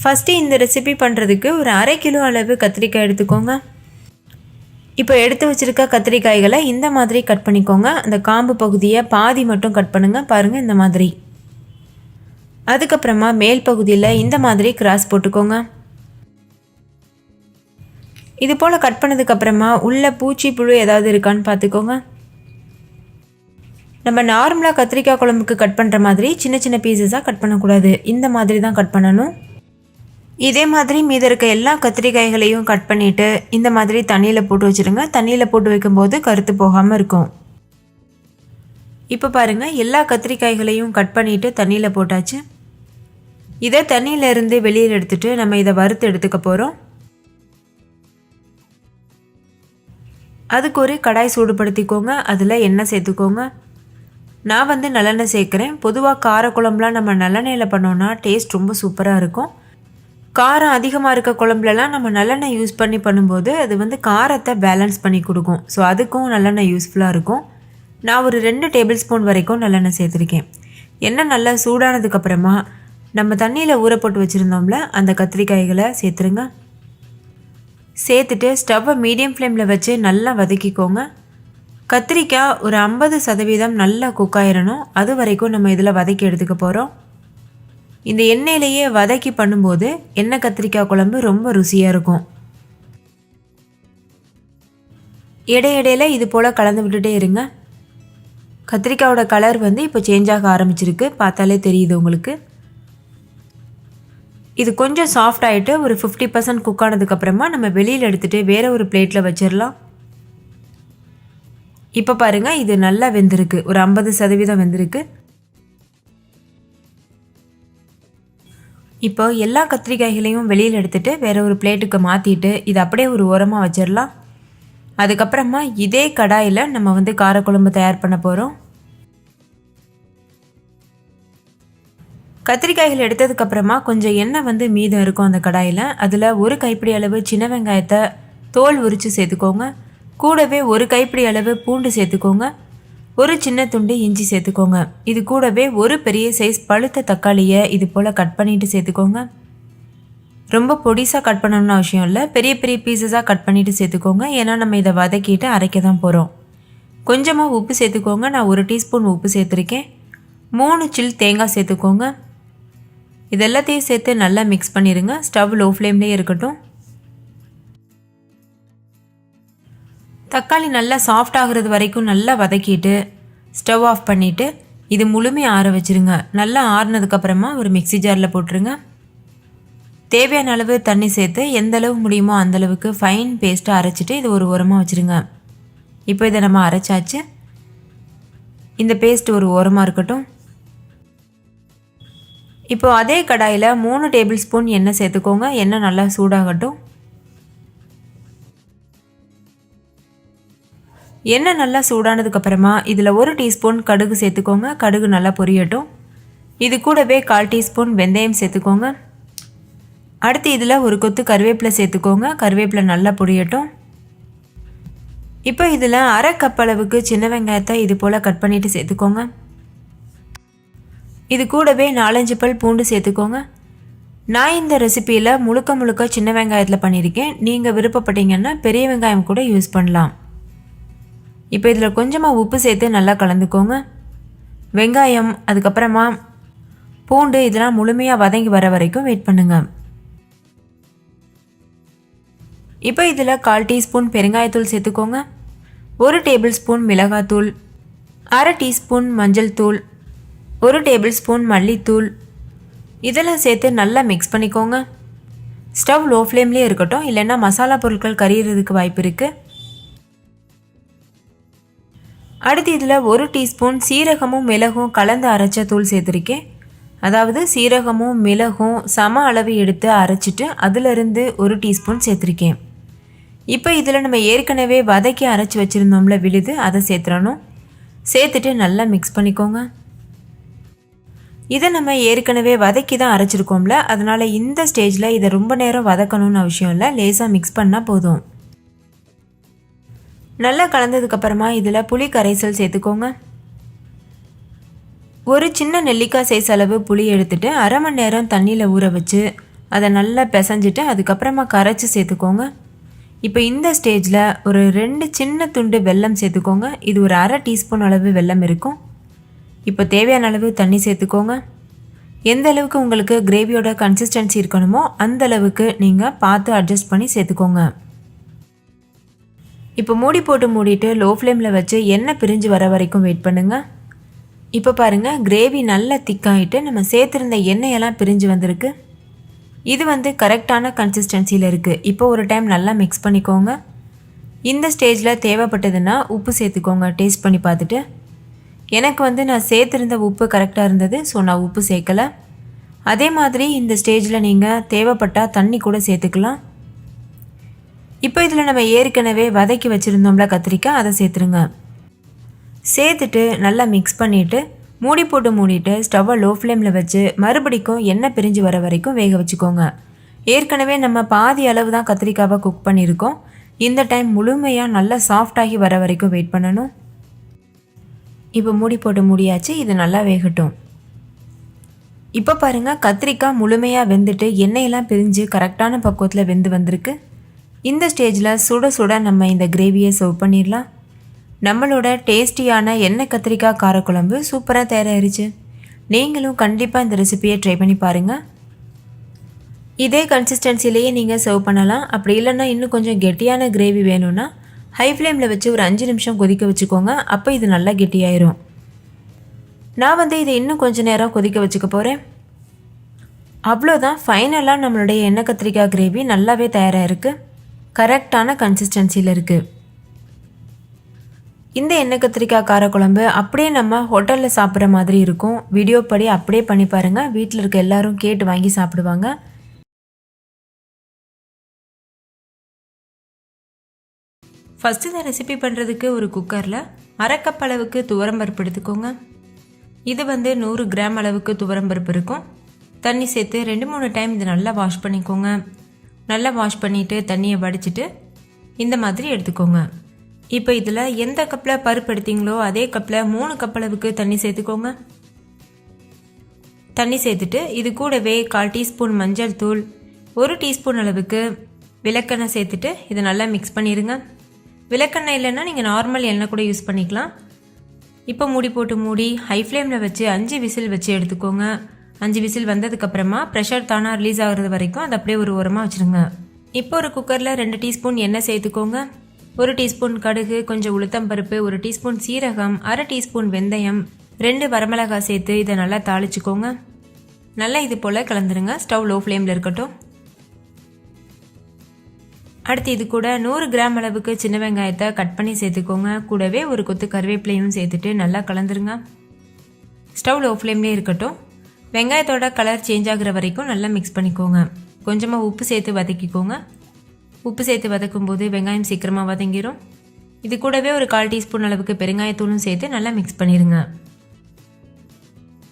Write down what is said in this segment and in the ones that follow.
First இந்த recipe பண்ணுறதுக்கு ஒரு அரை கிலோ அளவு கத்திரிக்காய் எடுத்துக்கோங்க. இப்போ எடுத்து வச்சுருக்க கத்திரிக்காய்களை இந்த மாதிரி கட் பண்ணிக்கோங்க. அந்த காம்பு பகுதியை பாதி மட்டும் கட் பண்ணுங்கள் பாருங்கள் இந்த மாதிரி. அதுக்கப்புறமா மேல் பகுதியில் இந்த மாதிரி கிராஸ் போட்டுக்கோங்க. இது போல் கட் பண்ணதுக்கப்புறமா உள்ள பூச்சி புழு ஏதாவது இருக்கான்னு பார்த்துக்கோங்க. நம்ம நார்மலாக கத்திரிக்காய் குழம்புக்கு கட் பண்ணுற மாதிரி சின்ன சின்ன பீசஸாக கட் பண்ணக்கூடாது. இந்த மாதிரி தான் கட் பண்ணணும். இதே மாதிரி மீத இருக்க எல்லா கத்திரிக்காய்களையும் கட் பண்ணிவிட்டு இந்த மாதிரி தண்ணியில் போட்டு வச்சுருங்க. தண்ணியில் போட்டு வைக்கும்போது கருத்து போகாமல் இருக்கும். இப்போ பாருங்கள் எல்லா கத்திரிக்காய்களையும் கட் பண்ணிவிட்டு தண்ணியில் போட்டாச்சு. இதை தண்ணியிலேருந்து வெளியில் எடுத்துகிட்டு நம்ம இதை வறுத்து எடுத்துக்க போகிறோம் அதுக்கு ஒரு கடாய் சூடுபடுத்திக்கோங்க. அதில் எண்ணெய் சேர்த்துக்கோங்க. நான் வந்து நல்லெண்ணெய் சேர்க்குறேன். பொதுவாக காரக்குழம்புலாம் நம்ம நல்லெண்ணெயில் பண்ணோன்னா டேஸ்ட் ரொம்ப சூப்பராக இருக்கும். காரம் அதிகமாக இருக்க குழம்புலலாம் நம்ம நல்லெண்ணெய் யூஸ் பண்ணி பண்ணும்போது அது வந்து காரத்தை பேலன்ஸ் பண்ணி கொடுக்கும். ஸோ அதுக்கும் நல்லெண்ணெய் யூஸ்ஃபுல்லாக இருக்கும். நான் ஒரு ரெண்டு டேபிள் ஸ்பூன் வரைக்கும் நல்லெண்ணெய் சேர்த்துருக்கேன். எண்ணெய் நல்லா சூடானதுக்கப்புறமா நம்ம தண்ணியில் ஊற போட்டு வச்சுருந்தோம்ல அந்த கத்திரிக்காய்களை சேர்த்துருங்க. சேர்த்துட்டு ஸ்டவ்வை மீடியம் ஃப்ளேமில் வச்சு நல்லா வதக்கிக்கோங்க. கத்திரிக்காய் ஒரு ஐம்பது சதவீதம் நல்லா குக் ஆயிடணும் அது வரைக்கும் நம்ம இதில் வதக்கி எடுத்துக்க போகிறோம் இந்த எண்ணெயிலேயே வதக்கி பண்ணும்போது எண்ணெய் கத்திரிக்காய் குழம்பு ரொம்ப ருசியாக இருக்கும். இடையிடையில் இது போல் கலந்து விட்டுட்டே இருங்க. கத்திரிக்காயோட கலர் வந்து இப்போ சேஞ்ச் ஆக ஆரம்பிச்சிருக்கு. பார்த்தாலே தெரியுது உங்களுக்கு. இது கொஞ்சம் சாஃப்ட் ஆகிட்டு ஒரு ஃபிஃப்டி பர்சன்ட் குக் ஆனதுக்கப்புறமா நம்ம வெளியில் எடுத்துகிட்டு வேறு ஒரு பிளேட்டில் வச்சிடலாம். இப்போ பாருங்கள் இது நல்லா வெந்திருக்கு. ஒரு ஐம்பது சதவீதம் வெந்திருக்கு. இப்போ எல்லா கத்திரிக்காய்களையும் வெளியில் எடுத்துட்டு வேற ஒரு பிளேட்டுக்கு மாற்றிட்டு இது அப்படியே ஒரு உரமாக வச்சிடலாம். அதுக்கப்புறமா இதே கடாயில் நம்ம வந்து காரக்குழம்பு தயார் பண்ண போகிறோம் கத்திரிக்காய்கள் எடுத்ததுக்கப்புறமா கொஞ்சம் எண்ணெய் வந்து மீதம் இருக்கும் அந்த கடாயில். அதில் ஒரு கைப்பிடி அளவு சின்ன வெங்காயத்தை தோல் உரித்து சேர்த்துக்கோங்க. கூடவே ஒரு கைப்பிடி அளவு பூண்டு சேர்த்துக்கோங்க. ஒரு சின்ன துண்டு இஞ்சி சேர்த்துக்கோங்க. இது கூடவே ஒரு பெரிய சைஸ் பழுத்த தக்காளியை இது போல் கட் பண்ணிட்டு சேர்த்துக்கோங்க. ரொம்ப பொடிசாக கட் பண்ணணும்னு அவசியம் இல்லை. பெரிய பெரிய பீசஸாக கட் பண்ணிவிட்டு சேர்த்துக்கோங்க. ஏன்னா நம்ம இதை வதக்கிட்டு அரைக்க தான் போகிறோம் கொஞ்சமாக உப்பு சேர்த்துக்கோங்க. நான் ஒரு டீஸ்பூன் உப்பு சேர்த்துருக்கேன். மூணு சில் தேங்காய் சேர்த்துக்கோங்க. இது எல்லாத்தையும் சேர்த்து நல்லா மிக்ஸ் பண்ணிடுங்க ஸ்டவ் லோ ஃப்ளேம்லேயே இருக்கட்டும். தக்காளி நல்லா சாஃப்ட் ஆகுறது வரைக்கும் நல்லா வதக்கிட்டு ஸ்டவ் ஆஃப் பண்ணிவிட்டு இது முழுமையாக ஆற வச்சுருங்க. நல்லா ஆறுனதுக்கப்புறமா ஒரு மிக்ஸி ஜாரில் போட்டுருங்க. தேவையான அளவு தண்ணி சேர்த்து எந்த அளவு முடியுமோ அந்த அளவுக்கு ஃபைன் பேஸ்ட்டாக அரைச்சிட்டு இது ஒரு உரமாக வச்சுருங்க. இப்போ இதை நம்ம அரைச்சாச்சு. இந்த பேஸ்ட் ஒரு ஓரமாக இருக்கட்டும். இப்போ அதே கடாயில் மூணு டேபிள் ஸ்பூன் எண்ணெய் சேர்த்துக்கோங்க. எண்ணெய் நல்லா சூடாகட்டும். எண்ணெய் நல்லா சூடானதுக்கப்புறமா இதில் ஒரு டீஸ்பூன் கடுகு சேர்த்துக்கோங்க. கடுகு நல்லா பொரியட்டும். இது கூடவே கால் டீஸ்பூன் வெந்தயம் சேர்த்துக்கோங்க. அடுத்து இதில் ஒரு கொத்து கருவேப்பிலை சேர்த்துக்கோங்க. கருவேப்பிலை நல்லா பொரியட்டும். இப்போ இதில் அரை கப் அளவுக்கு சின்ன வெங்காயத்தை இது போல் கட் பண்ணிவிட்டு சேர்த்துக்கோங்க. இது கூடவே நாலஞ்சு பல் பூண்டு சேர்த்துக்கோங்க. நான் இந்த ரெசிப்பியில் முழுக்க முழுக்க சின்ன வெங்காயத்தில் பண்ணியிருக்கேன். நீங்கள் விருப்பப்பட்டீங்கன்னா பெரிய வெங்காயம் கூட யூஸ் பண்ணலாம். இப்போ இதில் கொஞ்சமாக உப்பு சேர்த்து நல்லா கலந்துக்கோங்க. வெங்காயம் அதுக்கப்புறமா பூண்டு இதெல்லாம் முழுமையாக வதங்கி வர வரைக்கும் வெயிட் பண்ணுங்கள் இப்போ இதில் கால் டீஸ்பூன் பெருங்காயத்தூள் சேர்த்துக்கோங்க. ஒரு டேபிள் ஸ்பூன் மிளகாத்தூள் அரை டீஸ்பூன் மஞ்சள் தூள் ஒரு டேபிள் ஸ்பூன் மல்லித்தூள். இதெல்லாம் சேர்த்து நல்லா மிக்ஸ் பண்ணிக்கோங்க. ஸ்டவ் லோ ஃப்ளேம்லேயே இருக்கட்டும் இல்லைன்னா மசாலா பொருட்கள் கறியிறதுக்கு வாய்ப்பு இருக்குது அடுத்து இதில் ஒரு டீஸ்பூன் சீரகமும் மிளகும் கலந்து அரைச்ச தூள் சேர்த்துருக்கேன் அதாவது சீரகமும் மிளகும் சம அளவு எடுத்து அரைச்சிட்டு அதிலிருந்து ஒரு டீஸ்பூன் சேர்த்துருக்கேன். இப்போ இதில் நம்ம ஏற்கனவே வதக்கி அரைச்சி வச்சுருந்தோம்ல விழுது அதை சேர்த்துறணும். சேர்த்துட்டு நல்லா மிக்ஸ் பண்ணிக்கோங்க. இதை நம்ம ஏற்கனவே வதக்கி தான் அரைச்சிருக்கோம்ல அதனால் இந்த ஸ்டேஜில் இதை ரொம்ப நேரம் வதக்கணும்னு அவசியம் இல்லை லேசாக மிக்ஸ் பண்ணால் போதும். நல்லா கலந்ததுக்கப்புறமா இதில் புளி கரைசல் சேர்த்துக்கோங்க. ஒரு சின்ன நெல்லிக்காய் சைஸ் அளவு புளி எடுத்துட்டு அரை மணி நேரம் தண்ணியில் ஊற வச்சு அதை நல்லா பிசைஞ்சிட்டு அதுக்கப்புறமா கரைச்சி சேர்த்துக்கோங்க. இப்போ இந்த ஸ்டேஜில் ஒரு ரெண்டு சின்ன துண்டு வெல்லம் சேர்த்துக்கோங்க. இது ஒரு அரை டீஸ்பூன் அளவு வெல்லம் இருக்கும். இப்போ தேவையான அளவு தண்ணி சேர்த்துக்கோங்க. எந்த அளவுக்கு உங்களுக்கு கிரேவியோட கன்சிஸ்டன்சி இருக்கணுமோ அந்த அளவுக்கு நீங்கள் பார்த்து அட்ஜஸ்ட் பண்ணி சேர்த்துக்கோங்க. இப்போ மூடி போட்டு மூடிட்டு லோ ஃப்ளேமில் வச்சு எண்ணெய் பிரிஞ்சு வர வரைக்கும் வெயிட் பண்ணுங்கள் இப்போ பாருங்கள் கிரேவி நல்லா திக்காயிட்டு நம்ம சேர்த்துருந்த எண்ணெயெல்லாம் பிரிஞ்சு வந்திருக்கு. இது வந்து கரெக்டான கன்சிஸ்டன்சியில் இருக்குது இப்போ ஒரு டைம் நல்லா மிக்ஸ் பண்ணிக்கோங்க. இந்த ஸ்டேஜில் தேவைப்பட்டதுன்னா உப்பு சேர்த்துக்கோங்க டேஸ்ட் பண்ணி பார்த்துட்டு. எனக்கு வந்து நான் சேர்த்துருந்த உப்பு கரெக்டாக இருந்தது ஸோ நான் உப்பு சேர்க்கலை. அதே மாதிரி இந்த ஸ்டேஜில் நீங்கள் தேவைப்பட்டால் தண்ணி கூட சேர்த்துக்கலாம். இப்போ இதில் நம்ம ஏற்கனவே வதக்கி வச்சுருந்தோம்ல கத்திரிக்காய் அதை சேர்த்துருங்க. சேர்த்துட்டு நல்லா மிக்ஸ் பண்ணிவிட்டு மூடி போட்டு மூடிட்டு ஸ்டவ்வை லோ ஃப்ளேமில் வச்சு மறுபடிக்கும் எண்ணெய் பிரிஞ்சு வர வரைக்கும் வேக வச்சுக்கோங்க. ஏற்கனவே நம்ம பாதி அளவு தான் கத்திரிக்காவை குக் பண்ணியிருக்கோம். இந்த டைம் முழுமையாக நல்லா சாஃப்டாகி வர வரைக்கும் வெயிட் பண்ணணும். இப்போ மூடி போட்டு மூடியாச்சு இது நல்லா வேகட்டும். இப்போ பாருங்கள் கத்திரிக்காய் முழுமையாக வெந்துட்டு எண்ணெயெல்லாம் பிரிஞ்சு கரெக்டான பக்குவத்தில் வெந்து வந்திருக்கு. இந்த ஸ்டேஜில் சுட சுட நம்ம இந்த கிரேவியை சர்வ் பண்ணிடலாம். நம்மளோட டேஸ்டியான எண்ணெய் கத்திரிக்காய் காரக்குழம்பு சூப்பராக தயாராகிருச்சு நீங்களும் கண்டிப்பாக இந்த ரெசிபியை ட்ரை பண்ணி பாருங்கள் இதே கன்சிஸ்டன்சிலேயே நீங்கள் சர்வ் பண்ணலாம். அப்படி இல்லைன்னா இன்னும் கொஞ்சம் கெட்டியான கிரேவி வேணும்னா ஹை ஃப்ளேமில் வச்சு ஒரு அஞ்சு நிமிஷம் கொதிக்க வச்சுக்கோங்க. அப்போ இது நல்லா கெட்டியாயிரும். நான் வந்து இதை இன்னும் கொஞ்சம் நேரம் கொதிக்க வச்சுக்க போகிறேன் அவ்வளோதான் ஃபைனலாக நம்மளுடைய எண்ணெய் கத்திரிக்காய் கிரேவி நல்லாவே தயாராக இருக்குது கரெக்டான கன்சிஸ்டன்சியில் இருக்குது இந்த எண்ணெய் கத்திரிக்காய் காரக்குழம்பு அப்படியே நம்ம ஹோட்டலில் சாப்பிட்ற மாதிரி இருக்கும். வீடியோ படி அப்படியே பண்ணி பாருங்கள் வீட்டில் இருக்க எல்லாரும் கேட்டு வாங்கி சாப்பிடுவாங்க. ஃபஸ்ட்டு இந்த ரெசிபி பண்ணுறதுக்கு ஒரு குக்கரில் அரைக்கப் அளவுக்கு துவரம்பருப்பு எடுத்துக்கோங்க. இது வந்து நூறு கிராம் அளவுக்கு துவரம்பருப்பு இருக்கும். தண்ணி சேர்த்து ரெண்டு மூணு டைம் இது நல்லா வாஷ் பண்ணிக்கோங்க. நல்லா வாஷ் பண்ணிவிட்டு தண்ணியை வடிச்சிட்டு இந்த மாதிரி எடுத்துக்கோங்க. இப்போ இதில் எந்த கப்பில் பருப்பு எடுத்தீங்களோ அதே கப்பில் மூணு கப் அளவுக்கு தண்ணி சேர்த்துக்கோங்க. தண்ணி சேர்த்துட்டு இது கூடவே கால் டீஸ்பூன் மஞ்சள் தூள் ஒரு டீஸ்பூன் அளவுக்கு விளக்கெண்ணெய் சேர்த்துட்டு இதை நல்லா மிக்ஸ் பண்ணிடுங்க. விளக்கெண்ணெய் இல்லைன்னா நீங்கள் நார்மல் எண்ணெய் கூட யூஸ் பண்ணிக்கலாம். இப்போ மூடி போட்டு மூடி ஹை ஃப்ளேமில் வச்சு அஞ்சு விசில் வச்சு எடுத்துக்கோங்க. அஞ்சு விசில் வந்ததுக்கப்புறமா ப்ரெஷர் தானாக ரிலீஸ் ஆகுறது வரைக்கும் அதை அப்படியே ஒரு உரமாக வச்சுருங்க. இப்போ ஒரு குக்கரில் ரெண்டு டீஸ்பூன் எண்ணெய் சேர்த்துக்கோங்க. ஒரு டீஸ்பூன் கடுகு கொஞ்சம் உளுத்தம் பருப்பு ஒரு டீஸ்பூன் சீரகம் அரை டீஸ்பூன் வெந்தயம் ரெண்டு வரமிளகாய் சேர்த்து இதை நல்லா தாளிச்சுக்கோங்க. நல்லா இது போல் கலந்துருங்க. ஸ்டவ் லோ ஃப்ளேமில் இருக்கட்டும். அடுத்து இது கூட நூறு கிராம் அளவுக்கு சின்ன வெங்காயத்தை கட் பண்ணி சேர்த்துக்கோங்க. கூடவே ஒரு கொத்து கருவேப்பிலையும் சேர்த்துட்டு நல்லா கலந்துருங்க. ஸ்டவ் லோ ஃப்ளேம்லேயே இருக்கட்டும். வெங்காயத்தோட கலர் சேஞ்ச் ஆகிற வரைக்கும் நல்லா மிக்ஸ் பண்ணிக்கோங்க. கொஞ்சமாக உப்பு சேர்த்து வதக்கிக்கோங்க. உப்பு சேர்த்து வதக்கும் போது வெங்காயம் சீக்கிரமாக வதங்கிடும் இது கூடவே ஒரு கால் டீஸ்பூன் அளவுக்கு பெருங்காயத்தூளும் சேர்த்து நல்லா மிக்ஸ் பண்ணிடுங்க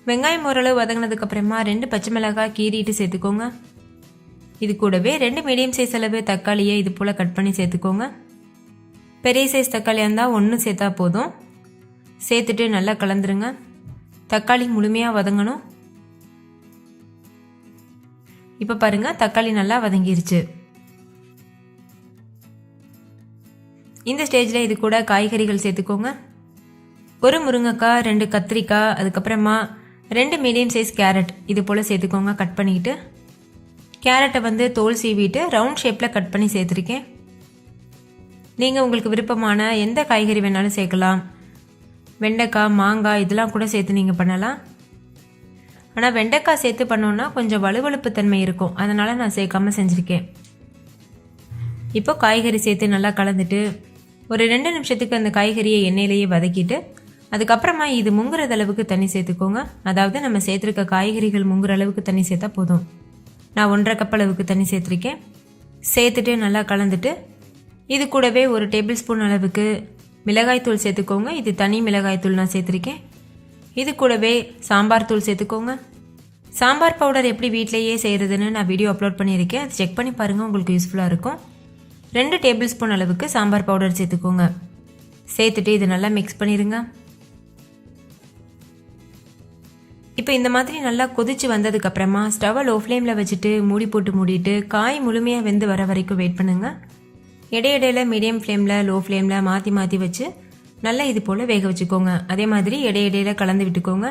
வெங்காயம் ஓரளவு வதங்கினதுக்கப்புறமா ரெண்டு பச்சை மிளகாய் கீறிட்டு சேர்த்துக்கோங்க. இது கூடவே ரெண்டு மீடியம் சைஸ் அளவு தக்காளியை இது போல் கட் பண்ணி சேர்த்துக்கோங்க. பெரிய சைஸ் தக்காளியாக இருந்தால் ஒன்று சேர்த்தா போதும். சேர்த்துட்டு நல்லா கலந்துருங்க. தக்காளி முழுமையாக வதங்கணும். இப்போ பாருங்கள் தக்காளி நல்லா வதங்கிருச்சு. இந்த ஸ்டேஜில் இது கூட காய்கறிகள் சேர்த்துக்கோங்க. ஒரு முருங்கைக்காய் ரெண்டு கத்திரிக்காய் அதுக்கப்புறமா ரெண்டு மீடியம் சைஸ் கேரட் இது போல் சேர்த்துக்கோங்க கட் பண்ணிக்கிட்டு கேரட்டை வந்து தோல் சீவிட்டு ரவுண்ட் ஷேப்பில் கட் பண்ணி சேர்த்துருக்கேன். நீங்கள் உங்களுக்கு விருப்பமான எந்த காய்கறி வேணாலும் சேர்க்கலாம். வெண்டைக்காய் மாங்காய் இதெல்லாம் கூட சேர்த்து நீங்கள் பண்ணலாம். ஆனால் வெண்டைக்காய் சேர்த்து பண்ணோன்னா கொஞ்சம் வலுவழுப்பு தன்மை இருக்கும். அதனால் நான் சேர்க்காமல் செஞ்சுருக்கேன். இப்போ காய்கறி சேர்த்து நல்லா கலந்துட்டு ஒரு ரெண்டு நிமிஷத்துக்கு அந்த காய்கறியை எண்ணெயிலேயே வதக்கிட்டு அதுக்கப்புறமா இது முங்குறது அளவுக்கு தண்ணி சேர்த்துக்கோங்க. அதாவது நம்ம சேர்த்துருக்க காய்கறிகள் முங்குற அளவுக்கு தண்ணி சேர்த்தா போதும். நான் ஒன்றரை கப் அளவுக்கு தண்ணி சேர்த்துருக்கேன். சேர்த்துட்டு நல்லா கலந்துட்டு இது கூடவே ஒரு டேபிள் ஸ்பூன் அளவுக்கு மிளகாய்த்தூள் சேர்த்துக்கோங்க. இது தனி மிளகாய்த்தூள் நான் சேர்த்துருக்கேன். இது கூடவே சாம்பார் தூள் சேர்த்துக்கோங்க. சாம்பார் பவுடர் எப்படி வீட்டிலையே செய்கிறதுன்னு நான் வீடியோ அப்லோட் பண்ணியிருக்கேன். அது செக் பண்ணி பாருங்கள் உங்களுக்கு யூஸ்ஃபுல்லாக இருக்கும். ரெண்டு டேபிள் ஸ்பூன் அளவுக்கு சாம்பார் பவுடர் சேர்த்துக்கோங்க. சேர்த்துட்டு இது நல்லா மிக்ஸ் பண்ணிடுங்க இப்போ இந்த மாதிரி நல்லா கொதிச்சு வந்ததுக்கப்புறமா ஸ்டவ்வை லோ ஃப்ளேமில் வச்சுட்டு மூடி போட்டு மூடிட்டு காய் முழுமையாக வெந்து வர வரைக்கும் வெயிட் பண்ணுங்கள் இடையிடையில மீடியம் ஃப்ளேமில் லோ ஃப்ளேமில் மாற்றி மாற்றி வச்சு நல்லா இது போல் வேக வச்சுக்கோங்க. அதே மாதிரி இடையிடையில கலந்து விட்டுக்கோங்க.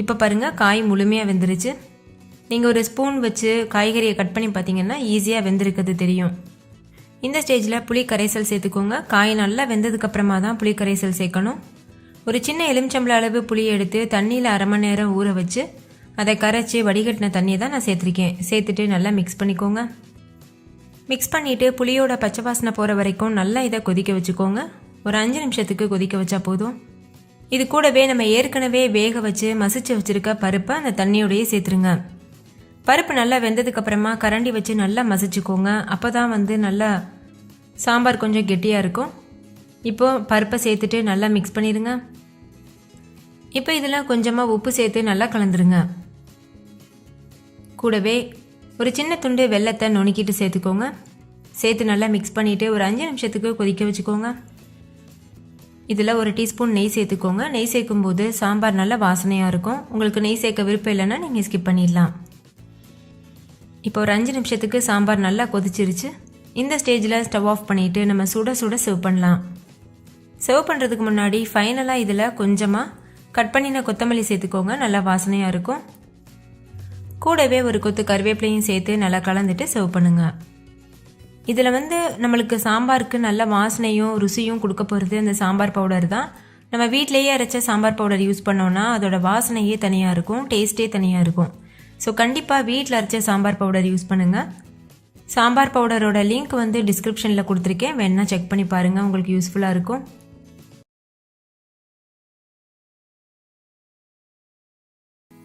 இப்போ பாருங்கள் காய் முழுமையாக வெந்துருச்சு. நீங்கள் ஒரு ஸ்பூன் வச்சு காய்கறியை கட் பண்ணி பார்த்தீங்கன்னா ஈஸியாக வெந்திருக்கிறது தெரியும். இந்த ஸ்டேஜில் புளி கரைசல் சேர்த்துக்கோங்க. காய் நல்லா வெந்ததுக்கப்புறமா தான் புளி கரைசல் சேர்க்கணும். ஒரு சின்ன எலுமிச்சம்பள அளவு புளி எடுத்து தண்ணியில் அரை மணி நேரம் ஊற வச்சு அதை கரைச்சி வடிகட்டின தண்ணியை தான் நான் சேர்த்துருக்கேன். சேர்த்துட்டு நல்லா மிக்ஸ் பண்ணிக்கோங்க. மிக்ஸ் பண்ணிவிட்டு புளியோட பச்சை வாசனை போகிற வரைக்கும் நல்லா இதை கொதிக்க வச்சுக்கோங்க. ஒரு அஞ்சு நிமிஷத்துக்கு கொதிக்க வச்சா போதும். இது கூடவே நம்ம ஏற்கனவே வேக வச்சு மசிச்சு வச்சுருக்க பருப்பை அந்த தண்ணியோடையே சேர்த்துருங்க. பருப்பு நல்லா வெந்ததுக்கு அப்புறமா கரண்டி வச்சு நல்லா மசிச்சுக்கோங்க. அப்போ தான் வந்து நல்லா சாம்பார் கொஞ்சம் கெட்டியாக இருக்கும். இப்போ பருப்பை சேர்த்துட்டு நல்லா மிக்ஸ் பண்ணிடுங்க இப்போ இதெல்லாம் கொஞ்சமாக உப்பு சேர்த்து நல்லா கலந்துருங்க. கூடவே ஒரு சின்ன துண்டு வெள்ளத்தை நுணுக்கிட்டு சேர்த்துக்கோங்க. சேர்த்து நல்லா மிக்ஸ் பண்ணிவிட்டு ஒரு அஞ்சு நிமிஷத்துக்கு கொதிக்க வச்சுக்கோங்க. இதில் ஒரு டீஸ்பூன் நெய் சேர்த்துக்கோங்க. நெய் சேர்க்கும்போது சாம்பார் நல்ல வாசனையாக இருக்கும். உங்களுக்கு நெய் சேர்க்க விருப்பம் இல்லைன்னா நீங்கள் ஸ்கிப் பண்ணிடலாம். இப்போ ஒரு அஞ்சு நிமிஷத்துக்கு சாம்பார் நல்லா கொதிச்சிருச்சு. இந்த ஸ்டேஜில் ஸ்டவ் ஆஃப் பண்ணிவிட்டு நம்ம சுட சுட சர்வ் பண்ணலாம். சர்வ் பண்ணுறதுக்கு முன்னாடி ஃபைனலாக இதில் கொஞ்சமாக கட் பண்ணின கொத்தமல்லி சேர்த்துக்கோங்க. நல்லா வாசனையாக இருக்கும். கூடவே ஒரு கொத்து கருவேப்பிலையும் சேர்த்து நல்லா கலந்துட்டு சர்வ் பண்ணுங்கள் இதில் வந்து நம்மளுக்கு சாம்பாருக்கு நல்ல வாசனையும் ருசியும் கொடுக்க போகிறது அந்த சாம்பார் பவுடர் தான். நம்ம வீட்டிலேயே அரைச்ச சாம்பார் பவுடர் யூஸ் பண்ணோன்னா அதோட வாசனையே தனியாக இருக்கும் டேஸ்ட்டே தனியாக இருக்கும். ஸோ கண்டிப்பாக வீட்டில் அரைச்ச சாம்பார் பவுடர் யூஸ் பண்ணுங்கள் சாம்பார் பவுடரோட லிங்க் வந்து டிஸ்கிரிப்ஷனில் கொடுத்துருக்கேன். வேணால் செக் பண்ணி பாருங்கள் உங்களுக்கு யூஸ்ஃபுல்லாக இருக்கும்.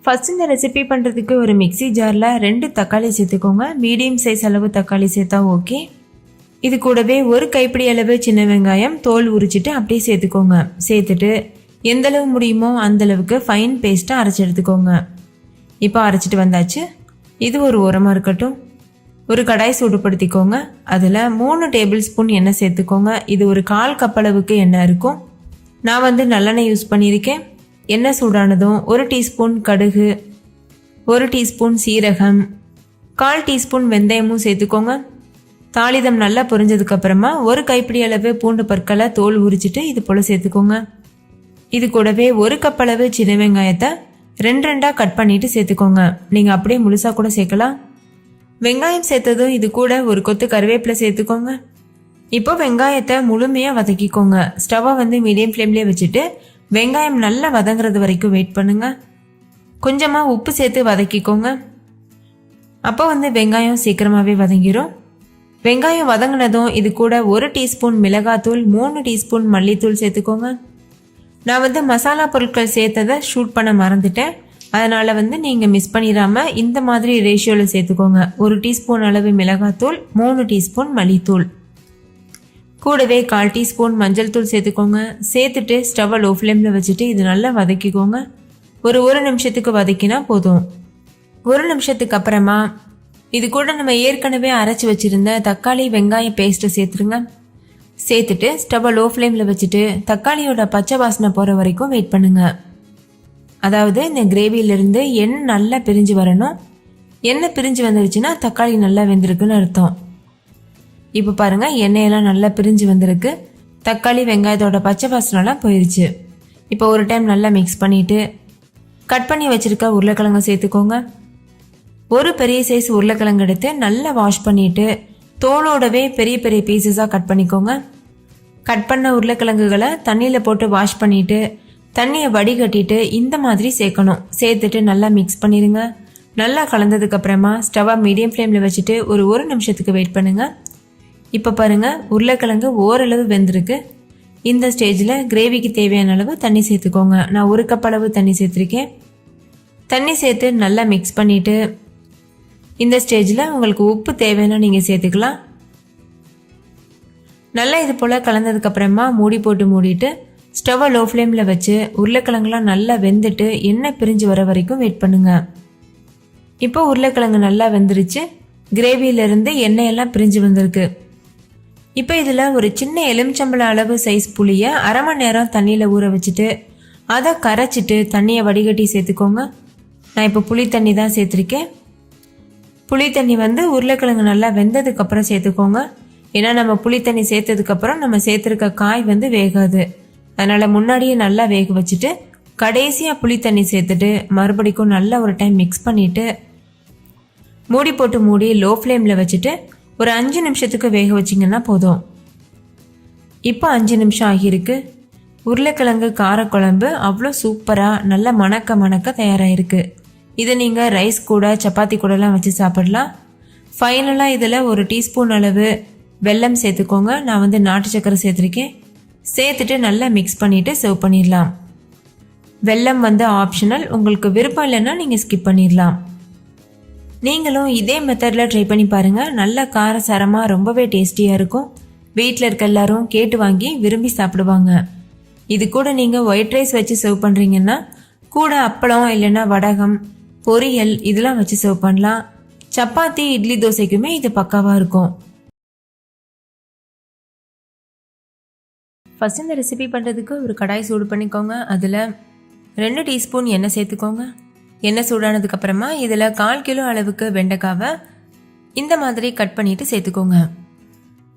ஃபஸ்ட் இந்த ரெசிபி பண்ணுறதுக்கு ஒரு மிக்ஸி ஜாரில் ரெண்டு தக்காளி சேர்த்துக்கோங்க. மீடியம் சைஸ் அளவு தக்காளி சேர்த்தா ஓகே இது கூடவே ஒரு கைப்பிடி அளவு சின்ன வெங்காயம் தோல் உரிச்சிட்டு அப்படியே சேர்த்துக்கோங்க. சேர்த்துட்டு எந்தளவு முடியுமோ அந்தளவுக்கு ஃபைன் பேஸ்ட்டாக அரைச்சி எடுத்துக்கோங்க. இப்போ அரைச்சிட்டு வந்தாச்சு. இது ஒரு உரமாக இருக்கட்டும். ஒரு கடாய் சூடுபடுத்திக்கோங்க. அதில் மூணு டேபிள் ஸ்பூன் எண்ணெய் சேர்த்துக்கோங்க. இது ஒரு கால் கப்பளவுக்கு எண்ணெய் இருக்கும். நான் வந்து நல்லெண்ணெய் யூஸ் பண்ணியிருக்கேன். எண்ணெய் சூடானதும் ஒரு டீஸ்பூன் கடுகு ஒரு டீஸ்பூன் சீரகம் கால் டீஸ்பூன் வெந்தயமும் சேர்த்துக்கோங்க. தாளிதம் நல்லா பொரிஞ்சதுக்கு அப்புறமா ஒரு கைப்பிடி அளவு பூண்டு பற்களை தோல் உரிச்சிட்டு இது போல் சேர்த்துக்கோங்க. இது கூடவே ஒரு கப் அளவு சின்ன வெங்காயத்தை ரெண்டு ரெண்டாக கட் பண்ணிட்டு சேர்த்துக்கோங்க. நீங்கள் அப்படியே முழுசாக கூட சேர்க்கலாம். வெங்காயம் சேர்த்ததும் இது கூட ஒரு கொத்து கருவேப்பிலை சேர்த்துக்கோங்க. இப்போ வெங்காயத்தை முழுமையாக வதக்கிக்கோங்க. ஸ்டவ்வை வந்து மீடியம் ஃப்ளேம்லேயே வச்சுட்டு வெங்காயம் நல்லா வதங்குறது வரைக்கும் வெயிட் பண்ணுங்க. கொஞ்சமாக உப்பு சேர்த்து வதக்கிக்கோங்க. அப்போ வந்து வெங்காயம் சீக்கிரமாகவே வதங்கிரும். வெங்காயம் வதங்கினதும் இது கூட ஒரு டீஸ்பூன் மிளகாத்தூள் மூணு டீஸ்பூன் மல்லித்தூள் சேர்த்துக்கோங்க. நான் வந்து மசாலா பொருட்கள் சேர்த்ததை ஷூட் பண்ண மறந்துட்டேன். அதனால் வந்து நீங்கள் மிஸ் பண்ணிடாமல் இந்த மாதிரி ரேஷியோவில் சேர்த்துக்கோங்க. ஒரு டீஸ்பூன் அளவு மிளகாத்தூள் மூணு டீஸ்பூன் மல்லித்தூள். கூடவே கால் டீஸ்பூன் மஞ்சள் தூள் சேர்த்துக்கோங்க. சேர்த்துட்டு ஸ்டவ்வை லோ ஃப்ளேமில் வச்சுட்டு இது நல்லா வதக்கிக்கோங்க. ஒரு ஒரு நிமிஷத்துக்கு வதக்கினா போதும். ஒரு நிமிஷத்துக்கு அப்புறமா இது கூட நம்ம ஏற்கனவே அரைச்சி வச்சுருந்த தக்காளி வெங்காயம் பேஸ்ட்டை சேர்த்துருங்க. சேர்த்துட்டு ஸ்டவ்வை லோ ஃப்ளேமில் வச்சுட்டு தக்காளியோட பச்சை வாசனை போகிற வரைக்கும் வெயிட் பண்ணுங்க. அதாவது இந்த கிரேவியிலிருந்து எண்ணெய் நல்லா பிரிஞ்சு வரணும். எண்ணெய் பிரிஞ்சு வந்துருச்சுன்னா தக்காளி நல்லா வெந்திருக்குன்னு அர்த்தம். இப்போ பாருங்கள் எண்ணெயெல்லாம் நல்லா பிரிஞ்சு வந்திருக்கு. தக்காளி வெங்காயத்தோட பச்சை வாசனெல்லாம் போயிடுச்சு இப்போ ஒரு டைம் நல்லா மிக்ஸ் பண்ணிவிட்டு கட் பண்ணி வச்சுருக்க உருளைக்கிழங்கு சேர்த்துக்கோங்க. ஒரு பெரிய சைஸ் உருளைக்கிழங்கு எடுத்து நல்லா வாஷ் பண்ணிவிட்டு தோலோடவே பெரிய பெரிய பீசஸாக கட் பண்ணிக்கோங்க. கட் பண்ண உருளைக்கிழங்குகளை தண்ணியில் போட்டு வாஷ் பண்ணிவிட்டு தண்ணியை வடிகட்டிட்டு இந்த மாதிரி சேர்க்கணும். சேர்த்துட்டு நல்லா மிக்ஸ் பண்ணிடுங்க நல்லா கலந்ததுக்கப்புறமா ஸ்டவ்வை மீடியம் ஃப்ளேமில் வச்சுட்டு ஒரு ஒரு நிமிஷத்துக்கு வெயிட் பண்ணுங்கள் இப்போ பாருங்கள் உருளைக்கிழங்கு ஓரளவு வெந்திருக்கு. இந்த ஸ்டேஜில் கிரேவிக்கு தேவையான அளவு தண்ணி சேர்த்துக்கோங்க. நான் ஒரு கப் அளவு தண்ணி சேர்த்துருக்கேன். தண்ணி சேர்த்து நல்லா மிக்ஸ் பண்ணிவிட்டு இந்த ஸ்டேஜில் உங்களுக்கு உப்பு தேவைன்னா நீங்கள் சேர்த்துக்கலாம். நல்லா இது போல் கலந்ததுக்கப்புறமா மூடி போட்டு மூடிட்டு ஸ்டவ்வை லோ ஃப்ளேமில் வச்சு உருளைக்கிழங்குலாம் நல்லா வெந்துட்டு எண்ணெய் பிரிஞ்சு வர வரைக்கும் வெயிட் பண்ணுங்கள் இப்போ உருளைக்கிழங்கு நல்லா வெந்துருச்சு. கிரேவியிலேருந்து எண்ணெயெல்லாம் பிரிஞ்சு வந்திருக்கு. இப்போ இதில் ஒரு சின்ன எலுமிச்சம்பழ அளவு சைஸ் புளியை அரை மணி நேரம் தண்ணியில் ஊற வச்சுட்டு அதை கரைச்சிட்டு தண்ணியை வடிகட்டி சேர்த்துக்கோங்க. நான் இப்போ புளி தண்ணி தான் சேர்த்துருக்கேன். புளி தண்ணி வந்து உருளைக்கிழங்கு நல்லா வெந்ததுக்கப்புறம் சேர்த்துக்கோங்க. ஏன்னா நம்ம புளி தண்ணி சேர்த்ததுக்கப்புறம் நம்ம சேர்த்துருக்க காய் வந்து வேகாது. அதனால் முன்னாடியே நல்லா வேக வச்சுட்டு கடைசியாக புளி தண்ணி சேர்த்துட்டு மறுபடிக்கும் நல்லா ஒரு டைம் மிக்ஸ் பண்ணிவிட்டு மூடி போட்டு மூடி லோ ஃப்ளேமில் வச்சுட்டு ஒரு அஞ்சு நிமிஷத்துக்கு வேக வச்சிங்கன்னா போதும். இப்போ அஞ்சு நிமிஷம் ஆகியிருக்கு. உருளைக்கிழங்கு காரக்குழம்பு அவ்வளோ சூப்பராக நல்ல மணக்க மணக்க தயாராகிருக்கு இதை நீங்கள் ரைஸ் கூட சப்பாத்தி கூடலாம் வச்சு சாப்பிடலாம். ஃபைனலாக இதில் ஒரு டீஸ்பூன் அளவு வெல்லம் சேர்த்துக்கோங்க. நான் வந்து நாட்டு சக்கரை சேர்த்துருக்கேன். சேர்த்துட்டு நல்லா மிக்ஸ் பண்ணிவிட்டு சர்வ் பண்ணிடலாம். வெல்லம் வந்து ஆப்ஷனல் உங்களுக்கு விருப்பம் இல்லைன்னா நீங்கள் ஸ்கிப் பண்ணிடலாம். நீங்களும் இதே மெத்தடில் ட்ரை பண்ணி பாருங்கள் நல்ல காரசாரமாக ரொம்பவே டேஸ்டியாக இருக்கும். வீட்டில் இருக்க எல்லாரும் கேட்டு வாங்கி விரும்பி சாப்பிடுவாங்க. இது கூட நீங்கள் ஒயிட் ரைஸ் வச்சு சர்வ் பண்ணுறீங்கன்னா கூட அப்பளம் இல்லைன்னா வடகம் பொரியல் இதெல்லாம் வச்சு சர்வ் பண்ணலாம். சப்பாத்தி இட்லி தோசைக்குமே இது பக்காவாக இருக்கும். ஃபஸ்ட் இந்த ரெசிபி பண்ணுறதுக்கு ஒரு கடாய் சூடு பண்ணிக்கோங்க. அதில் ரெண்டு டீஸ்பூன் எண்ணெய் சேர்த்துக்கோங்க. எண்ணெய் சூடானதுக்கப்புறமா இதில் கால் கிலோ அளவுக்கு வெண்டைக்காவை இந்த மாதிரி கட் பண்ணிவிட்டு சேர்த்துக்கோங்க.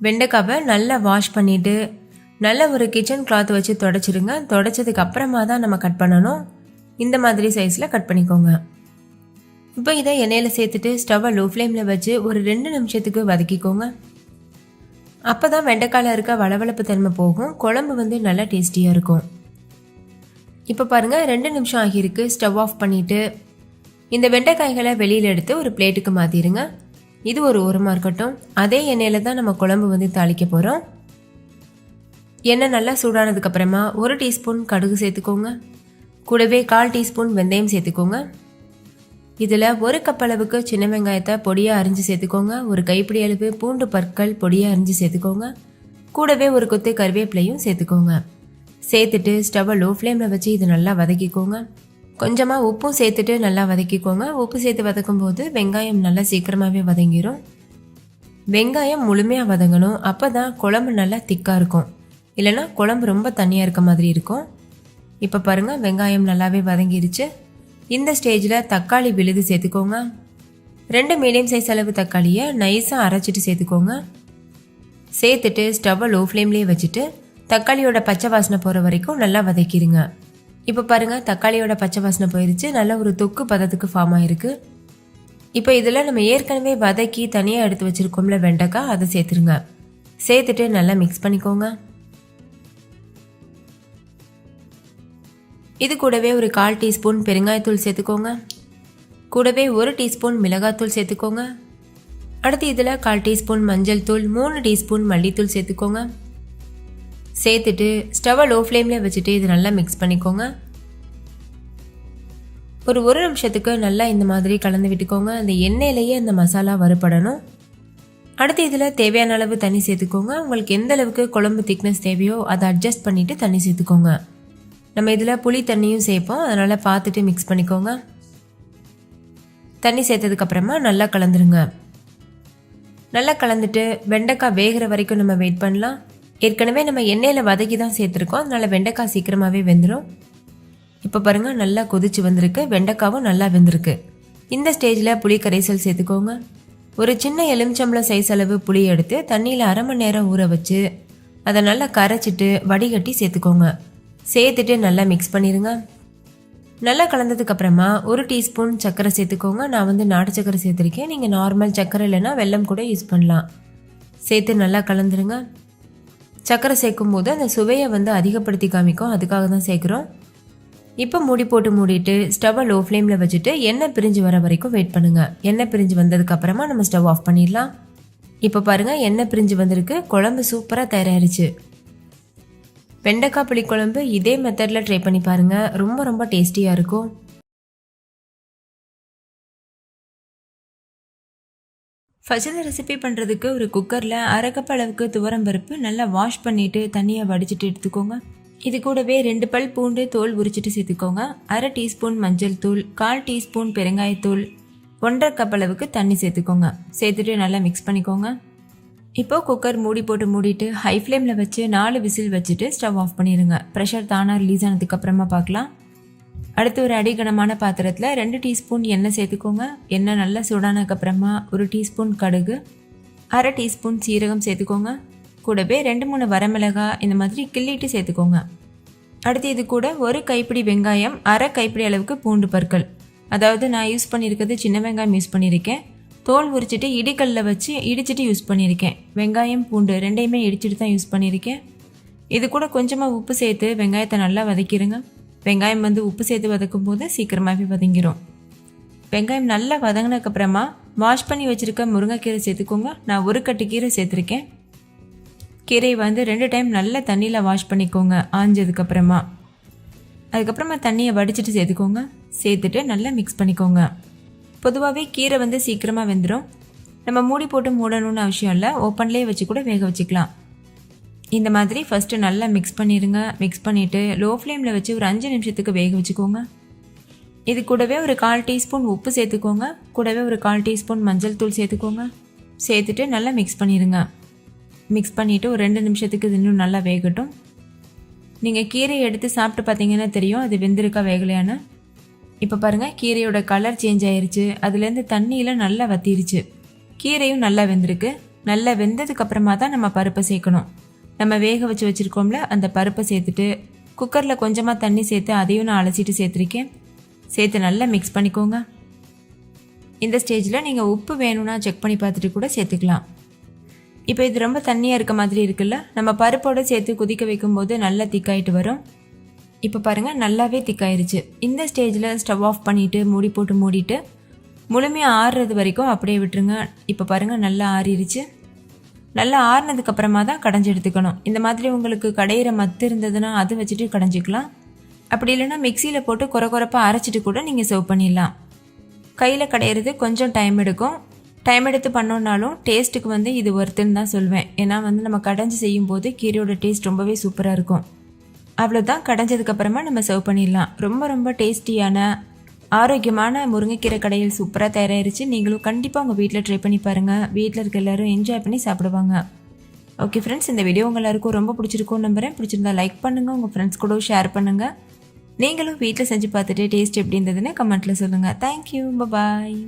வெண்டைக்காவை நல்லா வாஷ் பண்ணிவிட்டு நல்ல ஒரு கிச்சன் கிளாத் வச்சு தொடச்சிடுங்க தொடச்சதுக்கு அப்புறமா தான் நம்ம கட் பண்ணணும். இந்த மாதிரி சைஸில் கட் பண்ணிக்கோங்க. இப்போ இதை எண்ணெயில் சேர்த்துட்டு ஸ்டவ்வை லோ ஃப்ளேமில் வச்சு ஒரு ரெண்டு நிமிஷத்துக்கு வதக்கிக்கோங்க. அப்போ தான் வெண்டைக்காயில் இருக்க வளவளப்பு தன்மை போகும். குழம்பு வந்து நல்லா டேஸ்டியாக இருக்கும். இப்போ பாருங்கள் ரெண்டு நிமிஷம் ஆகியிருக்கு. ஸ்டவ் ஆஃப் பண்ணிவிட்டு இந்த வெண்டைக்காய்களை வெளியில் எடுத்து ஒரு பிளேட்டுக்கு மாற்றிடுங்க இது ஒரு உரமாக இருக்கட்டும். அதே எண்ணெயில் தான் நம்ம குழம்பு வந்து தாளிக்க போகிறோம் எண்ணெய் நல்லா சூடானதுக்கப்புறமா ஒரு டீஸ்பூன் கடுகு சேர்த்துக்கோங்க. கூடவே கால் டீஸ்பூன் வெந்தயம் சேர்த்துக்கோங்க. இதில் ஒரு கப் அளவுக்கு சின்ன வெங்காயத்தை பொடியாக அரிஞ்சு சேர்த்துக்கோங்க. ஒரு கைப்பிடி அளவு பூண்டு பற்கள் பொடியாக அரிஞ்சு சேர்த்துக்கோங்க. கூடவே ஒரு கொத்து கருவேப்பிலையும் சேர்த்துக்கோங்க. சேர்த்துட்டு ஸ்டவ்வை லோ ஃப்ளேமில் வச்சு இது நல்லா வதக்கிக்கோங்க. கொஞ்சமாக உப்பும் சேர்த்துட்டு நல்லா வதக்கிக்கோங்க. உப்பு சேர்த்து வதக்கும் போது வெங்காயம் நல்லா சீக்கிரமாகவே வதங்கிடும் வெங்காயம் முழுமையாக வதங்கணும். அப்போ தான் குழம்பு நல்லா திக்காக இருக்கும். இல்லைன்னா குழம்பு ரொம்ப தண்ணியாக இருக்க மாதிரி இருக்கும். இப்போ பாருங்கள் வெங்காயம் நல்லாவே வதங்கிருச்சு. இந்த ஸ்டேஜில் தக்காளி விழுது சேர்த்துக்கோங்க. ரெண்டு மீடியம் சைஸ் அளவு தக்காளியை நைஸாக அரைச்சிட்டு சேர்த்துக்கோங்க. சேர்த்துட்டு ஸ்டவ்வை லோ ஃப்ளேம்லேயே வச்சுட்டு தக்காளியோட பச்சை வாசனை போகிற வரைக்கும் நல்லா வதக்கிடுங்க. இப்போ பாருங்கள் தக்காளியோட பச்சை வாசனை போயிடுச்சு நல்ல ஒரு தொக்கு பதத்துக்கு ஃபார்ம் ஆயிருக்கு. இப்போ இதில் நம்ம ஏற்கனவே வதக்கி தனியாக எடுத்து வச்சுருக்கோம்ல வெண்டைக்காய் அதை சேர்த்துருங்க. சேர்த்துட்டு நல்லா மிக்ஸ் பண்ணிக்கோங்க. இது கூடவே ஒரு கால் டீஸ்பூன் பெருங்காயத்தூள் சேர்த்துக்கோங்க. கூடவே ஒரு டீஸ்பூன் மிளகாத்தூள் சேர்த்துக்கோங்க. அடுத்து இதில் கால் டீஸ்பூன் மஞ்சள் தூள் மூணு டீஸ்பூன் மல்லித்தூள் சேர்த்துக்கோங்க. சேர்த்துட்டு ஸ்டவ்வை லோ ஃப்ளேமில் வச்சுட்டு இது நல்லா மிக்ஸ் பண்ணிக்கோங்க. ஒரு ஒரு நிமிஷத்துக்கு நல்லா இந்த மாதிரி கலந்து விட்டுக்கோங்க. அந்த எண்ணெயிலேயே அந்த மசாலா வறுபடணும். அடுத்து இதில் தேவையான அளவு தண்ணி சேர்த்துக்கோங்க. உங்களுக்கு எந்த அளவுக்கு குழம்பு திக்னஸ் தேவையோ அதை அட்ஜஸ்ட் பண்ணிவிட்டு தண்ணி சேர்த்துக்கோங்க. நம்ம இதில் புளி தண்ணியும் சேர்ப்போம். அதனால் பார்த்துட்டு மிக்ஸ் பண்ணிக்கோங்க. தண்ணி சேர்த்ததுக்கப்புறமா நல்லா கலந்துருங்க. நல்லா கலந்துட்டு வெண்டைக்காய் வேகிற வரைக்கும் நம்ம வெயிட் பண்ணலாம். ஏற்கனவே நம்ம எண்ணெயில் வதக்கி தான் சேர்த்துருக்கோம். அதனால் வெண்டைக்காய் சீக்கிரமாகவே வெந்துடும் இப்போ பாருங்கள் நல்லா கொதிச்சு வந்திருக்கு. வெண்டைக்காவும் நல்லா வெந்திருக்கு. இந்த ஸ்டேஜில் புளி கரைசல் சேர்த்துக்கோங்க. ஒரு சின்ன எலுமிச்சம்பளம் சைஸ் அளவு புளி எடுத்து தண்ணியில் அரை மணி நேரம் ஊற வச்சு அதை நல்லா கரைச்சிட்டு வடிகட்டி சேர்த்துக்கோங்க. சேர்த்துட்டு நல்லா மிக்ஸ் பண்ணிடுங்க நல்லா கலந்ததுக்கு அப்புறமா ஒரு டீஸ்பூன் சர்க்கரை சேர்த்துக்கோங்க. நான் வந்து நாட்டு சர்க்கரை சேர்த்துருக்கேன். நீங்கள் நார்மல் சர்க்கரை இல்லைன்னா வெல்லம் கூட யூஸ் பண்ணலாம். சேர்த்து நல்லா கலந்துருங்க. சர்க்கரை சேர்க்கும் போது அந்த சுவையை வந்து அதிகப்படுத்தி காமிக்கும். அதுக்காக தான் சேர்க்குறோம். இப்போ மூடி போட்டு மூடிட்டு ஸ்டவ்வை லோ ஃப்ளேமில் வச்சுட்டு எண்ணெய் பிரிஞ்சு வர வரைக்கும் வெயிட் பண்ணுங்கள் எண்ணெய் பிரிஞ்சு வந்ததுக்கப்புறமா நம்ம ஸ்டவ் ஆஃப் பண்ணிடலாம். இப்போ பாருங்கள் எண்ணெய் பிரிஞ்சு வந்திருக்கு. குழம்பு சூப்பராக தயாராகிருச்சு வெண்டைக்காய் புளிக்குழம்பு இதே மெத்தடில் ட்ரை பண்ணி பாருங்கள் ரொம்ப ரொம்ப டேஸ்டியாக இருக்கும். ஃபர்ஸ்ட் இந்த ரெசிபி பண்ணுறதுக்கு ஒரு குக்கரில் அரை கப் அளவுக்கு துவரம் பருப்பு நல்லா வாஷ் பண்ணிவிட்டு தண்ணியை வடிச்சிட்டு எடுத்துக்கோங்க. இது கூடவே ரெண்டு பல் பூண்டு தோல் உரிச்சிட்டு சேர்த்துக்கோங்க. அரை டீஸ்பூன் மஞ்சள் தூள் கால் டீஸ்பூன் பெருங்காயத்தூள் ஒன்றரை கப் அளவுக்கு தண்ணி சேர்த்துக்கோங்க. சேர்த்துட்டு நல்லா மிக்ஸ் பண்ணிக்கோங்க. இப்போது குக்கர் மூடி போட்டு மூடிட்டு ஹை ஃப்ளேமில் வச்சு நாலு விசில் வச்சுட்டு ஸ்டவ் ஆஃப் பண்ணிடுங்க. ப்ரெஷர் தானாக ரிலீஸ் ஆனதுக்கப்புறமா பார்க்கலாம். அடுத்து ஒரு அடிகனமான பாத்திரத்தில் ரெண்டு டீஸ்பூன் எண்ணெய் சேர்த்துக்கோங்க. எண்ணெய் நல்லா சூடானதுக்கப்புறமா ஒரு டீஸ்பூன் கடுகு அரை டீஸ்பூன் சீரகம் சேர்த்துக்கோங்க. கூடவே ரெண்டு மூணு வரமிளகாய் இந்த மாதிரி கிள்ளிட்டு சேர்த்துக்கோங்க. அடுத்து இது கூட ஒரு கைப்பிடி வெங்காயம் அரை கைப்பிடி அளவுக்கு பூண்டு பற்கள். அதாவது நான் யூஸ் பண்ணியிருக்கிறது சின்ன வெங்காயம் யூஸ் பண்ணியிருக்கேன். தோல் உரிச்சிட்டு இடிக்கல்ல வச்சு இடிச்சிட்டு யூஸ் பண்ணியிருக்கேன். வெங்காயம் பூண்டு ரெண்டையுமே இடிச்சிட்டு தான் யூஸ் பண்ணியிருக்கேன். இது கூட கொஞ்சமாக உப்பு சேர்த்து வெங்காயத்தை நல்லா வதக்கிடுங்க வெங்காயம் வந்து உப்பு சேர்த்து வதக்கும் போது சீக்கிரமாகவே வதங்கிடும் வெங்காயம் நல்லா வதங்கினதுக்கப்புறமா வாஷ் பண்ணி வச்சுருக்க முருங்கைக்கீரை சேர்த்துக்கோங்க. நான் ஒரு கட்டு கீரை சேர்த்துருக்கேன். கீரையை வந்து ரெண்டு டைம் நல்லா தண்ணியில் வாஷ் பண்ணிக்கோங்க. ஆஞ்சதுக்கப்புறமா. அதுக்கப்புறமா தண்ணியை வடிச்சிட்டு சேர்த்துக்கோங்க. சேர்த்துட்டு நல்லா மிக்ஸ் பண்ணிக்கோங்க. பொதுவாகவே கீரை வந்து சீக்கிரமாக வெந்துடும் நம்ம மூடி போட்டு மூடணும்னு அவசியம் இல்லை. ஓப்பன்லேயே வச்சு கூட வேக வச்சுக்கலாம். இந்த மாதிரி ஃபஸ்ட்டு நல்லா மிக்ஸ் பண்ணிடுங்க மிக்ஸ் பண்ணிவிட்டு லோ ஃப்ளேமில் வச்சு ஒரு அஞ்சு நிமிஷத்துக்கு வேக வச்சுக்கோங்க. இது கூடவே ஒரு கால் டீஸ்பூன் உப்பு சேர்த்துக்கோங்க. கூடவே ஒரு கால் டீஸ்பூன் மஞ்சள் தூள் சேர்த்துக்கோங்க. சேர்த்துட்டு நல்லா மிக்ஸ் பண்ணிடுங்க மிக்ஸ் பண்ணிவிட்டு ஒரு ரெண்டு நிமிஷத்துக்கு இது இன்னும் நல்லா வேகட்டும். நீங்கள் கீரையை எடுத்து சாப்பிட்டு பார்த்தீங்கன்னா தெரியும் அது வெந்திருக்கா வேகலையான்னு. இப்போ பாருங்கள் கீரையோட கலர் சேஞ்ச் ஆயிருச்சு. அதுலேருந்து தண்ணியில் நல்லா வத்திருச்சு. கீரையும் நல்லா வெந்திருக்கு. நல்லா வெந்ததுக்கப்புறமா தான் நம்ம பருப்பை சேர்க்கணும். நம்ம வேக வச்சு வச்சுருக்கோம்ல அந்த பருப்பை சேர்த்துட்டு குக்கரில் கொஞ்சமாக தண்ணி சேர்த்து அதையும் நான் அலசிட்டு சேர்த்துருக்கேன். சேர்த்து நல்லா மிக்ஸ் பண்ணிக்கோங்க. இந்த ஸ்டேஜில் நீங்கள் உப்பு வேணும்னா செக் பண்ணி பார்த்துட்டு கூட சேர்த்துக்கலாம். இப்போ இது ரொம்ப தண்ணியாக இருக்க மாதிரி இருக்குல்ல நம்ம பருப்போடு சேர்த்து கொதிக்க வைக்கும்போது நல்லா திக்காயிட்டு வரும். இப்போ பாருங்கள் நல்லாவே திக்காயிருச்சு இந்த ஸ்டேஜில் ஸ்டவ் ஆஃப் பண்ணிவிட்டு மூடி போட்டு மூடிட்டு முழுமையாக ஆறுறது வரைக்கும் அப்படியே விட்டுருங்க. இப்போ பாருங்கள் நல்லா ஆறிடுச்சு நல்லா ஆறுனதுக்கு அப்புறமா தான் கடைஞ்சி எடுத்துக்கணும். இந்த மாதிரி உங்களுக்கு கடையிற மத்து இருந்ததுன்னா அது வச்சுட்டு கடைஞ்சிக்கலாம். அப்படி இல்லைன்னா மிக்சியில் போட்டு குறை குறைப்பாக அரைச்சிட்டு கூட நீங்கள் சர்வ் பண்ணிடலாம். கையில் கடையிறது கொஞ்சம் டைம் எடுக்கும். டைம் எடுத்து பண்ணோன்னாலும் டேஸ்ட்டுக்கு வந்து இது ஒர்த்துன்னு தான் சொல்வேன். ஏன்னா வந்து நம்ம கடைஞ்சி செய்யும்போது கீரையோட டேஸ்ட் ரொம்பவே சூப்பராக இருக்கும். அவ்வளோதான் கடைஞ்சதுக்கப்புறமா நம்ம சர்வ் பண்ணிடலாம். ரொம்ப ரொம்ப டேஸ்டியான ஆரோக்கியமான முருங்கைக்கீரை கடையில் சூப்பராக தயாராகிருச்சு நீங்களும் கண்டிப்பாக உங்கள் வீட்டில் ட்ரை பண்ணி பாருங்கள் வீட்டில் இருக்க எல்லோரும் என்ஜாய் பண்ணி சாப்பிடுவாங்க. ஓகே ஃப்ரெண்ட்ஸ் இந்த வீடியோ உங்கள் எல்லாருக்கும் ரொம்ப பிடிச்சிருக்கும் நம்புறேன். பிடிச்சிருந்தா லைக் பண்ணுங்கள் உங்கள் ஃப்ரெண்ட்ஸ் கூட ஷேர் பண்ணுங்கள் நீங்களும் வீட்டில் செஞ்சு பார்த்துட்டு டேஸ்ட் எப்படி இருந்ததுன்னு கமெண்ட்டில் சொல்லுங்கள் தேங்க்யூ பாய்